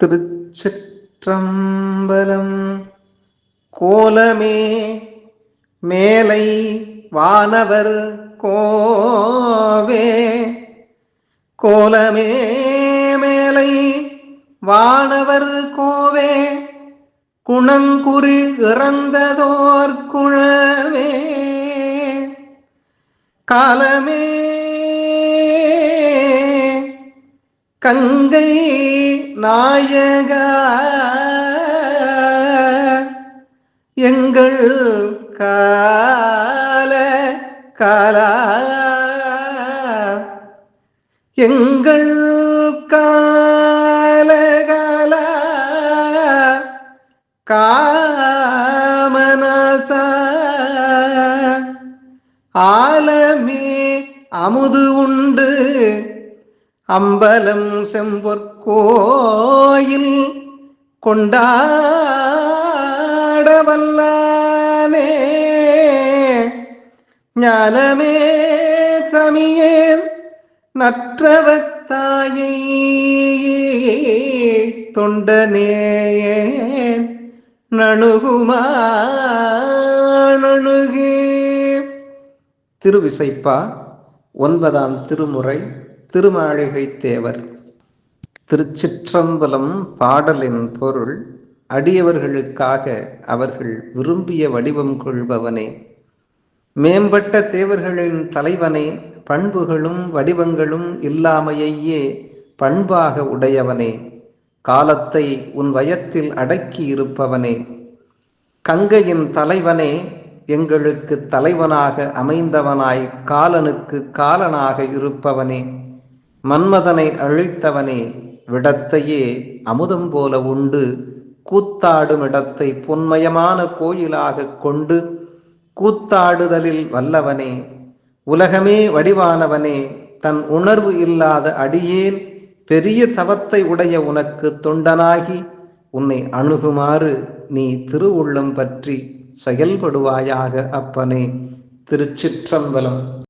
திருச்சிற்றம்பலம். கோலமே மேலை வானவர் கோவே. கோலமே மேலை வானவர் கோவே. குணங்குறி இறந்ததோர் குழவே. காலமே கங்கை நாயக எங்கள் கால காலா எங்கள் கால காலா காமனசா ஆலமே அமுது உண்டு. அம்பலம் செம்பொற்கோயில் கொண்டாடவல்லானே. ஞானமே சமியே நற்றவத்தாயை. தொண்டனேயே நணுகுமா நணுகே திருவிசைப்பா ஒன்பதாம் திருமுறை. திருமாளிகை தேவர் திருச்சிற்றம்பலம் பாடலின் பொருள் அடியவர்களுக்காக அவர்கள் விரும்பிய வடிவம் கொள்பவனே. மேம்பட்ட தேவர்களின் தலைவனே பண்புகளும் வடிவங்களும் இல்லாமையையே பண்பாக உடையவனே. காலத்தை உன் வயத்தில் அடக்கி இருப்பவனே. கங்கையின் தலைவனே எங்களுக்கு தலைவனாக அமைந்தவனாய் காலனுக்கு காலனாக இருப்பவனே. மன்மதனை அழித்தவனே விடத்தையே அமுதம் போல உண்டு. கூத்தாடும் இடத்தை பொன்மயமான கோயிலாக கொண்டு கூத்தாடுதலில் வல்லவனே உலகமே வடிவானவனே தன் உணர்வு இல்லாத அடியேன் பெரிய தவத்தை உடைய உனக்கு தொண்டனாகி உன்னை அணுகுமாறு நீ திருவுள்ளம் பற்றி செயல்படுவாயாக அப்பனே. திருச்சிற்றம்பலம்.